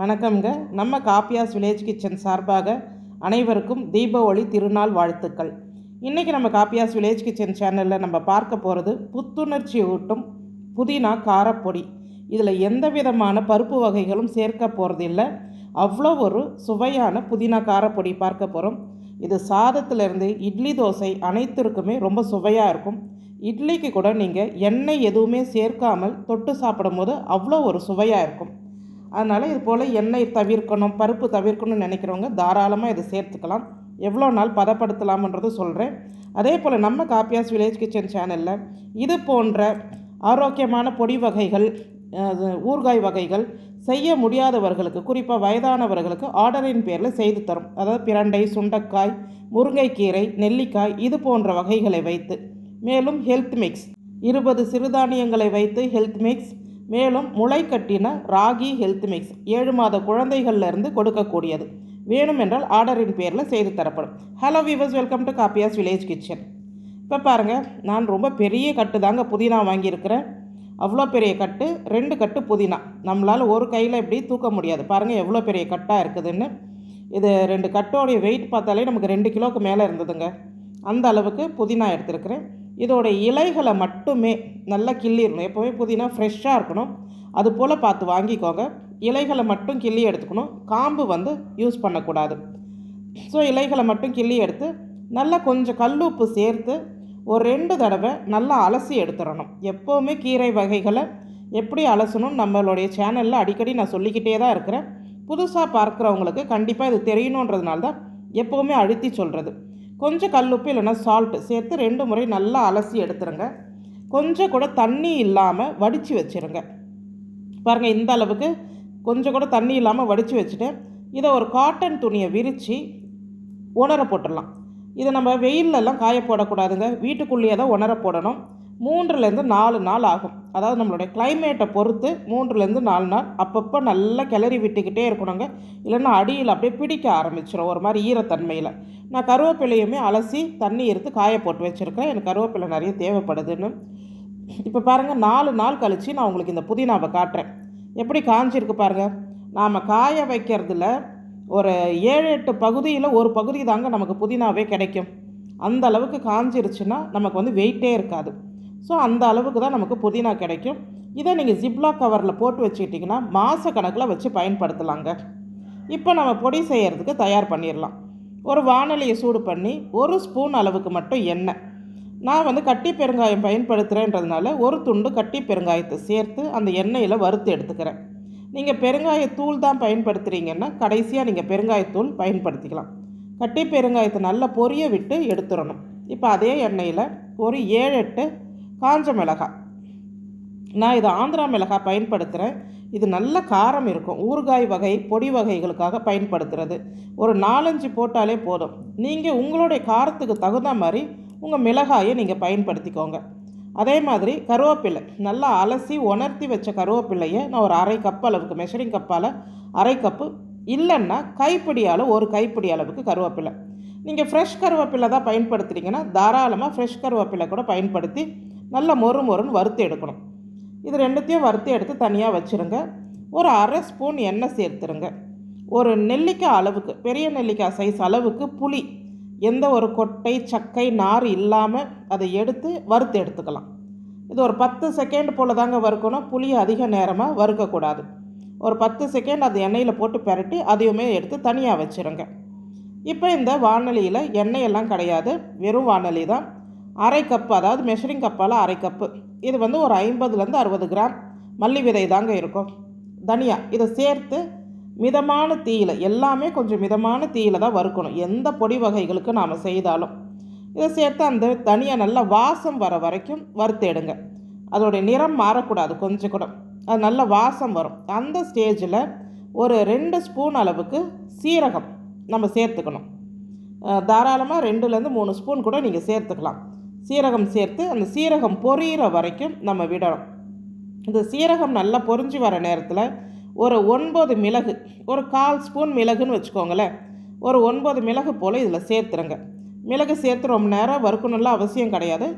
வணக்கம்ங்க. நம்ம காப்பியாஸ் village kitchen சார்பாக அனைவருக்கும் தீபாவளி திருநாள் வாழ்த்துக்கள். இன்றைக்கி நம்ம காப்பியாஸ் வில்லேஜ் கிச்சன் சேனலில் நம்ம பார்க்க போகிறது புத்துணர்ச்சி ஊட்டும் புதினா காரப்பொடி. இதில் எந்த விதமான பருப்பு வகைகளும் சேர்க்க போகிறதில்ல அவ்வளோ ஒரு சுவையான புதினா காரப்பொடி பார்க்க போகிறோம் இது சாதத்திலிருந்து இட்லி தோசை அனைத்திற்குமே ரொம்ப சுவையாக இருக்கும். இட்லிக்கு கூட நீங்கள் எண்ணெய் எதுவுமே சேர்க்காமல் தொட்டு சாப்பிடும்போது அவ்வளோ ஒரு சுவையாக இருக்கும். அதனால் இது போல் எண்ணெய் தவிர்க்கணும் பருப்பு தவிர்க்கணும்னு நினைக்கிறவங்க தாராளமாக இதை சேர்த்துக்கலாம். எவ்வளோ நாள் பதப்படுத்தலாம்ன்றது சொல்கிறேன் அதே போல் நம்ம காப்பியாஸ் வில்லேஜ் கிச்சன் சேனலில் இது போன்ற ஆரோக்கியமான பொடி வகைகள் ஊறுகாய் வகைகள் செய்ய முடியாதவர்களுக்கு குறிப்பாக வயதானவர்களுக்கு ஆர்டரின் பேரில் செய்து தரும். அதாவது பிரண்டை சுண்டைக்காய் முருங்கைக்கீரை நெல்லிக்காய் இது போன்ற வகைகளை வைத்து மேலும் ஹெல்த் மிக்ஸ் இருபது சிறுதானியங்களை வைத்து ஹெல்த் மிக்ஸ் மேலும் முளை கட்டின ராகி ஹெல்த் மிக்ஸ் ஏழு மாத குழந்தைகள்லேருந்து கொடுக்கக்கூடியது. வேணும் என்றால் ஆர்டரின் பேரில் செய்து தரப்படும். ஹலோ வீவர்ஸ் வெல்கம் டு காப்பியாஸ் வில்லேஜ் கிச்சன் இப்போ பாருங்கள் நான் ரொம்ப பெரிய கட்டு தாங்க புதினா வாங்கியிருக்கிறேன். அவ்வளோ பெரிய கட்டு ரெண்டு கட்டு புதினா. நம்மளால் ஒரு கையில் இப்படி தூக்க முடியாது. பாருங்கள் எவ்வளோ பெரிய கட்டாக இருக்குதுன்னு. இது ரெண்டு கட்டோடைய வெயிட் பார்த்தாலே நமக்கு ரெண்டு கிலோவுக்கு மேலே இருந்ததுங்க. அந்த அளவுக்கு புதினா எடுத்திருக்கிறேன். இதோட இலைகளை மட்டுமே நல்லா கிள்ளிடணும். எப்போவுமே புதினா ஃப்ரெஷ்ஷாக இருக்கணும். அது போல் பார்த்து வாங்கிக்கோங்க. இலைகளை மட்டும் கிள்ளி எடுத்துக்கணும். காம்பு வந்து யூஸ் பண்ணக்கூடாது. ஸோ இலைகளை மட்டும் கிள்ளி எடுத்து நல்லா கொஞ்சம் கல்லுப்பு சேர்த்து ஒரு ரெண்டு தடவை நல்லா அலசி எடுத்துடணும். எப்போவுமே கீரை வகைகளை எப்படி அலசணும் நம்மளுடைய சேனலில் அடிக்கடி நான் சொல்லிக்கிட்டே தான் இருக்கிறேன். புதுசாக பார்க்குறவங்களுக்கு கண்டிப்பாக இது தெரியணுன்றதுனால தான் எப்போவுமே அழுத்தி சொல்கிறது கொஞ்சம் கல்லுப்பு இல்லைன்னா சால்ட்டு சேர்த்து ரெண்டு முறை நல்லா அலசி எடுத்துருங்க. கொஞ்சம் கூட தண்ணி இல்லாமல் வடித்து வச்சுருங்க. பாருங்கள் இந்த அளவுக்கு கொஞ்சம் கூட தண்ணி இல்லாமல் வடித்து வச்சுட்டு இதை ஒரு காட்டன் துணியை விரித்து உணர போட்டுடலாம். இதை நம்ம வெயில்லலாம் காய போடக்கூடாதுங்க. வீட்டுக்குள்ளேயே தான் உணர போடணும். மூன்றுலேருந்து நாலு நாள் ஆகும். அதாவது நம்மளுடைய கிளைமேட்டை பொறுத்து மூன்றுலேருந்து நாலு நாள். அப்பப்போ நல்லா கிளறி விட்டுக்கிட்டே இருக்கணுங்க. இல்லைன்னா அடியில் அப்படியே பிடிக்க ஆரம்பிச்சிடும் ஒரு மாதிரி ஈரத்தன்மையில். நான் கருவேப்பிலையுமே அலசி தண்ணி எடுத்து காய போட்டு வச்சுருக்கேன் எனக்கு கருவேப்பிலை நிறைய தேவைப்படுதுன்னு. இப்போ பாருங்கள் நாலு நாள் கழித்து நான் உங்களுக்கு இந்த புதினாவை காட்டுறேன். எப்படி காஞ்சிருக்கு பாருங்கள் நாம் காய வைக்கிறதுல ஒரு ஏழு எட்டு பகுதியில் ஒரு பகுதி தாங்க நமக்கு புதினாவே கிடைக்கும். அந்த அளவுக்கு காஞ்சிருச்சுன்னா நமக்கு வந்து வெயிட்டே இருக்காது. ஸோ அந்த அளவுக்கு தான் நமக்கு புதினா கிடைக்கும். இதை நீங்கள் ஜிப்லாக் கவரில் போட்டு வச்சுக்கிட்டிங்கன்னா மாத கணக்கில் வச்சு பயன்படுத்தலாங்க. இப்போ நம்ம பொடி செய்கிறதுக்கு தயார் பண்ணிடலாம். ஒரு வானலியை சூடு பண்ணி ஒரு ஸ்பூன் அளவுக்கு மட்டும் எண்ணெய். நான் வந்து கட்டி பெருங்காயம் பயன்படுத்துகிறேன்றதுனால ஒரு துண்டு கட்டி பெருங்காயத்தை சேர்த்து அந்த எண்ணெயில் வறுத்து எடுத்துக்கிறேன். நீங்கள் பெருங்காயத்தூள் தான் பயன்படுத்துகிறீங்கன்னா கடைசியாக நீங்கள் பெருங்காயத்தூள் பயன்படுத்திக்கலாம். கட்டி பெருங்காயத்தை நல்லா பொரிய விட்டு எடுத்துடணும். இப்போ அதே எண்ணெயில் ஒரு ஏழு எட்டு காஞ்ச மிளகாய். நான் இது ஆந்திரா மிளகாய் பயன்படுத்துகிறேன் இது நல்ல காரம் இருக்கும். ஊறுகாய் வகை பொடி வகைகளுக்காக பயன்படுத்துகிறது ஒரு நாலஞ்சு போட்டாலே போதும். நீங்கள் உங்களுடைய காரத்துக்கு தகுந்த மாதிரி உங்கள் மிளகாயை நீங்கள் பயன்படுத்திக்கோங்க. அதே மாதிரி கருவேப்பிலை. நல்லா அலசி உணர்த்தி வச்ச கருவேப்பிலையை நான் ஒரு அரை கப் அளவுக்கு மெஷரிங் கப்பால் அரை கப்பு இல்லைன்னா கைப்பிடியால் ஒரு கைப்பிடி அளவுக்கு கருவேப்பிலை. நீங்கள் ஃப்ரெஷ் கருவேப்பிலை தான் பயன்படுத்துகிறீங்கன்னா தாராளமாக ஃப்ரெஷ் கருவேப்பிலை கூட பயன்படுத்தி நல்லா மொறு மொறுன்னு வறுத்து எடுக்கணும். இது ரெண்டுத்தையும் வறுத்து எடுத்து தனியாக வச்சுருங்க. ஒரு அரை ஸ்பூன் எண்ணெய் சேர்த்துருங்க. ஒரு நெல்லிக்காய் அளவுக்கு பெரிய நெல்லிக்காய் சைஸ் அளவுக்கு புளி எந்த ஒரு கொட்டை சக்கை நார் இல்லாமல் அதை எடுத்து வறுத்து எடுத்துக்கலாம். இது ஒரு பத்து செகண்ட் போல் தாங்க வறுக்கணும். புளி அதிக நேரமாக வறுக்கக்கூடாது. ஒரு பத்து செகண்ட் அது எண்ணெயில் போட்டு பெரட்டி அதையுமே எடுத்து தனியாக வச்சுருங்க. இப்போ இந்த வானலியில் எண்ணெயெல்லாம் கிடையாது. வெறும் வானலி தான். அரை கப்பு அதாவது மெஷரிங் கப்பால் அரை கப்பு இது வந்து ஒரு ஐம்பதுலேருந்து அறுபது கிராம். மல்லி விதை தாங்க இருக்கும். தனியா இதை சேர்த்து மிதமான தீயில் எல்லாமே கொஞ்சம் மிதமான தீயில் தான் வறுக்கணும். எந்த பொடி வகைகளுக்கு நாம் செய்தாலும். இதை சேர்த்து அந்த தனியாக நல்லா வாசம் வர வரைக்கும் வறுத்தேடுங்க. அதோடைய நிறம் மாறக்கூடாது கொஞ்சம் கூட. அது நல்ல வாசம் வரும். அந்த ஸ்டேஜில் ஒரு ரெண்டு ஸ்பூன் அளவுக்கு சீரகம் நம்ம சேர்த்துக்கணும். தாராளமாக ரெண்டுலேருந்து மூணு ஸ்பூன் கூட நீங்கள் சேர்த்துக்கலாம். சீரகம் சேர்த்து அந்த சீரகம் பொரியிற வரைக்கும் நம்ம விடணும். இந்த சீரகம் நல்லா பொரிஞ்சு வர நேரத்தில் ஒரு ஒன்பது மிளகு ஒரு கால் ஸ்பூன் மிளகுன்னு வச்சுக்கோங்களேன். ஒரு ஒன்பது மிளகு போல் இதில் சேர்த்துருங்க. மிளகு சேர்த்து ரொம்ப நேரம் வறுக்கணும்லாம் அவசியம் கிடையாது.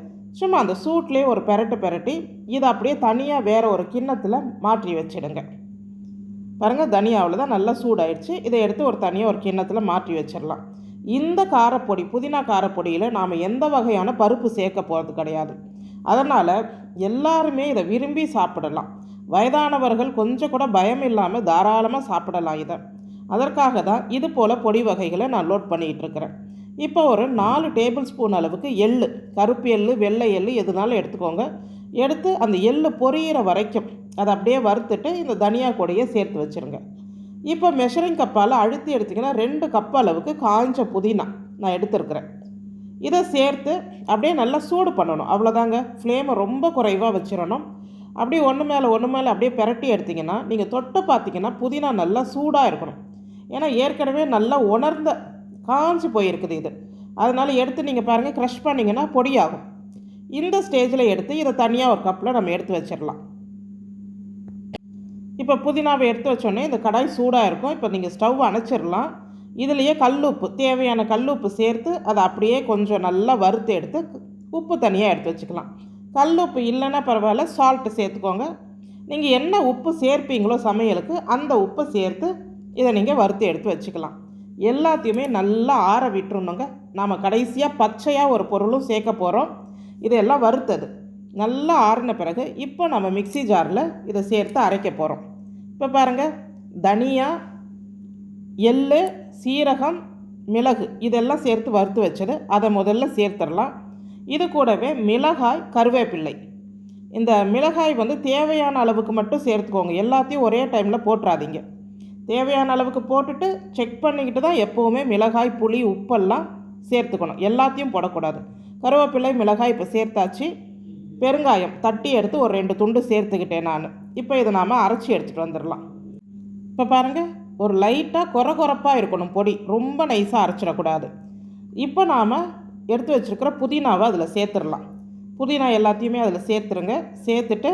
சும்மா அந்த சூட்லேயே ஒரு பெரட்டு பெரட்டி இதை அப்படியே தனியாக வேறு ஒரு கிண்ணத்தில் மாற்றி வச்சிடுங்க. பாருங்கள் தனியாவில் தான் நல்லா சூடாயிடுச்சு. இதை எடுத்து ஒரு தனியாக ஒரு கிண்ணத்தில் மாற்றி வச்சிடலாம். இந்த காரப்பொடி புதினா காரப்பொடியில் நாம் எந்த வகையான பருப்பு சேர்க்க போகிறது கிடையாது. அதனால் எல்லாருமே இதை விரும்பி சாப்பிடலாம். வயதானவர்கள் கொஞ்சம் கூட பயம் இல்லாமல் தாராளமாக சாப்பிடலாம் இதை. அதற்காக தான் இது போல் பொடி வகைகளை நான் லோட் பண்ணிகிட்ருக்கிறேன் இப்போ ஒரு நாலு டேபிள் ஸ்பூன் அளவுக்கு எள்ளு கருப்பு எள்ளு வெள்ளை எள்ளு எதுனாலும் எடுத்துக்கோங்க. எடுத்து அந்த எள் பொரியிற வரைக்கும் அதை அப்படியே வறுத்துட்டு இந்த தனியா கொடியை சேர்த்து வச்சுருங்க. இப்போ மெஷரிங் கப்பால் அழுத்தி எடுத்திங்கன்னா ரெண்டு கப் அளவுக்கு காய்ஞ்ச புதினா நான் எடுத்துருக்கிறேன். இதை சேர்த்து அப்படியே நல்லா சூடு பண்ணணும். அவ்வளோதாங்க. ஃப்ளேமை ரொம்ப குறைவாக வச்சிடணும். அப்படியே ஒன்று மேலே ஒன்று மேலே அப்படியே பெரட்டி எடுத்திங்கன்னா நீங்கள் தொட்டு பார்த்தீங்கன்னா புதினா நல்லா சூடாக இருக்கணும். ஏன்னா ஏற்கனவே நல்லா உணர்ந்த காஞ்சி போயிருக்குது இது. அதனால் எடுத்து நீங்கள் பாருங்கள் க்ரஷ் பண்ணிங்கன்னா பொடியாகும். இந்த ஸ்டேஜில் எடுத்து இதை தனியாக ஒரு கப்பில் நம்ம எடுத்து வச்சிடலாம். இப்போ புதினாவை எடுத்து வச்சோடனே இந்த கடாய் சூடாக இருக்கும். இப்போ நீங்கள் ஸ்டவ் அணைச்சிடலாம். இதுலேயே கல்லுப்பு தேவையான கல்லுப்பு சேர்த்து அதை அப்படியே கொஞ்சம் நல்லா வறுத்து எடுத்து உப்பு தனியாக எடுத்து வச்சுக்கலாம். கல்லுப்பு இல்லைன்னா பரவாயில்ல சால்ட்டு சேர்த்துக்கோங்க. நீங்கள் என்ன உப்பு சேர்ப்பீங்களோ சமையலுக்கு அந்த உப்பை சேர்த்து இதை நீங்கள் வறுத்து எடுத்து வச்சுக்கலாம். எல்லாத்தையுமே நல்லா ஆற விட்டுருணுங்க நாம் கடைசியாக பச்சையாக ஒரு பொருளும் சேர்க்க போகிறோம் இதெல்லாம் வறுத்தது. நல்லா ஆறின பிறகு இப்போ நம்ம மிக்சி ஜாரில் இதை சேர்த்து அரைக்க போகிறோம். இப்போ பாருங்கள் தனியா எள் சீரகம் மிளகு இதெல்லாம் சேர்த்து வறுத்து வச்சது. அதை முதல்ல சேர்த்துடலாம். இது கூடவே மிளகாய் கருவேப்பிள்ளை. இந்த மிளகாய் வந்து தேவையான அளவுக்கு மட்டும் சேர்த்துக்கோங்க. எல்லாத்தையும் ஒரே டைமில் போட்டுறாதீங்க. தேவையான அளவுக்கு போட்டுட்டு செக் பண்ணிக்கிட்டு தான் எப்போவுமே மிளகாய் புளி உப்பெல்லாம் சேர்த்துக்கணும். எல்லாத்தையும் போடக்கூடாது. கருவேப்பிள்ளை மிளகாய் இப்போ சேர்த்தாச்சு. பெருங்காயம் தட்டி எடுத்து ஒரு ரெண்டு துண்டு சேர்த்துக்கிட்டேன் நான். இப்போ இதை நாம் அரைச்சி எடுத்துகிட்டு வந்துடலாம். இப்போ பாருங்கள் ஒரு லைட்டாக குறை குறப்பாக இருக்கணும் பொடி. ரொம்ப நைஸாக அரைச்சிடக்கூடாது. இப்போ நாம் எடுத்து வச்சுருக்கிற புதினாவை அதில் சேர்த்துடலாம். புதினா எல்லாத்தையுமே அதில் சேர்த்துருங்க. சேர்த்துட்டு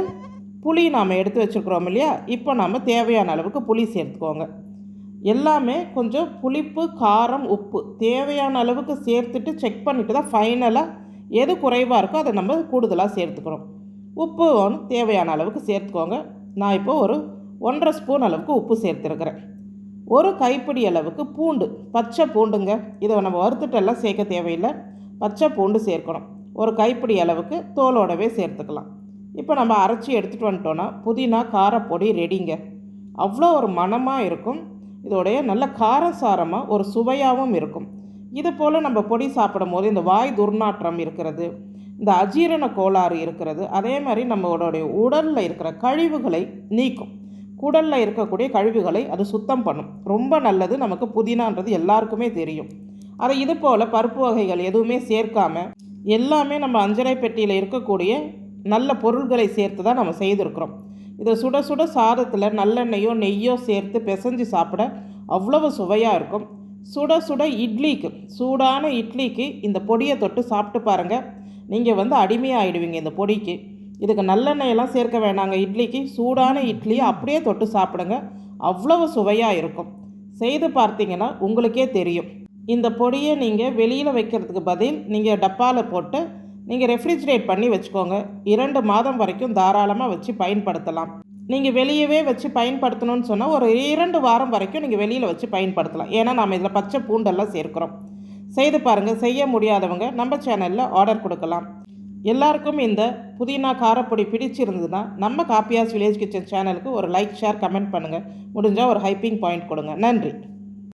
புளி நாம் எடுத்து வச்சுருக்குறோம் இல்லையா? இப்போ நாம் தேவையான அளவுக்கு புளி சேர்த்துக்கோங்க. எல்லாமே கொஞ்சம் புளிப்பு காரம் உப்பு தேவையான அளவுக்கு சேர்த்துட்டு செக் பண்ணிவிட்டு தான் ஃபைனலாக எது குறைவாக இருக்கோ அதை நம்ம கூடுதலாக சேர்த்துக்கிறோம் உப்பு தேவையான அளவுக்கு சேர்த்துக்கோங்க. நான் இப்போ ஒரு ஒன்றரை ஸ்பூன் அளவுக்கு உப்பு சேர்த்துருக்குறேன். ஒரு கைப்பிடி அளவுக்கு பூண்டு பச்சை பூண்டுங்க. இதை நம்ம வறுத்துட்டெல்லாம் சேர்க்க தேவையில்லை. பச்சை பூண்டு சேர்க்கணும். ஒரு கைப்பிடி அளவுக்கு தோலோடவே சேர்த்துக்கலாம். இப்போ நம்ம அரைச்சி எடுத்துகிட்டு வந்துட்டோன்னா புதினா காரப்பொடி ரெடிங்க. அவ்வளோ ஒரு மணமாக இருக்கும். இதோடைய நல்ல காரசாரமாக ஒரு சுவையாகவும் இருக்கும். இது போல் நம்ம பொடி சாப்பிடும் போது இந்த வாய் துர்நாற்றம் இருக்கிறது இந்த அஜீரண கோளாறு இருக்கிறது அதே மாதிரி நம்மளுடைய உடலில் இருக்கிற கழிவுகளை நீக்கும். குடலில் இருக்கக்கூடிய கழிவுகளை அது சுத்தம் பண்ணும். ரொம்ப நல்லது நமக்கு புதினான்றது எல்லாருக்குமே தெரியும். அதை இது போல் பருப்பு வகைகள் எதுவுமே சேர்க்காம எல்லாமே நம்ம அஞ்சரை பெட்டியில் இருக்கக்கூடிய நல்ல பொருள்களை சேர்த்து தான் நம்ம செய்திருக்கிறோம். இதை சுட சுட சாதத்தில் நல்லெண்ணெயோ நெய்யோ சேர்த்து பிசைஞ்சு சாப்பிட அவ்வளவு சுவையாக இருக்கும். சுட சுட இட்லிக்கு சூடான இட்லிக்கு இந்த பொடியை தொட்டு சாப்பிட்டு பாருங்கள் நீங்கள் வந்து அடிமையாகிடுவீங்க இந்த பொடிக்கு. இதுக்கு நல்லெண்ணெயெல்லாம் சேர்க்க வேணாங்க. இட்லிக்கு சூடான இட்லியை அப்படியே தொட்டு சாப்பிடுங்க. அவ்வளவு சுவையாக இருக்கும். செய்து பார்த்தீங்கன்னா உங்களுக்கே தெரியும். இந்த பொடியை நீங்கள் வெளியில் வைக்கிறதுக்கு பதில் நீங்கள் டப்பாவில் போட்டு நீங்கள் ரெஃப்ரிஜிரேட் பண்ணி வச்சுக்கோங்க. இரண்டு மாதம் வரைக்கும் தாராளமாக வச்சு பயன்படுத்தலாம். நீங்கள் வெளியவே வச்சு பயன்படுத்தணும்னு சொன்னால் ஒரு இரண்டு வாரம் வரைக்கும் நீங்கள் வெளியில் வச்சு பயன்படுத்தலாம். ஏன்னா நம்ம இதில் பச்சை பூண்டெல்லாம் சேர்க்குறோம். செய்து பாருங்கள் செய்ய முடியாதவங்க நம்ம சேனலில் ஆர்டர் கொடுக்கலாம். எல்லாருக்கும் இந்த புதினா காரப்பொடி பிடிச்சிருந்ததுன்னா நம்ம காப்பியாஸ் வில்லேஜ் கிச்சன் சேனலுக்கு ஒரு லைக் ஷேர் கமெண்ட் பண்ணுங்கள் முடிஞ்சால் ஒரு ஹைப்பிங் பாயிண்ட் கொடுங்க. நன்றி.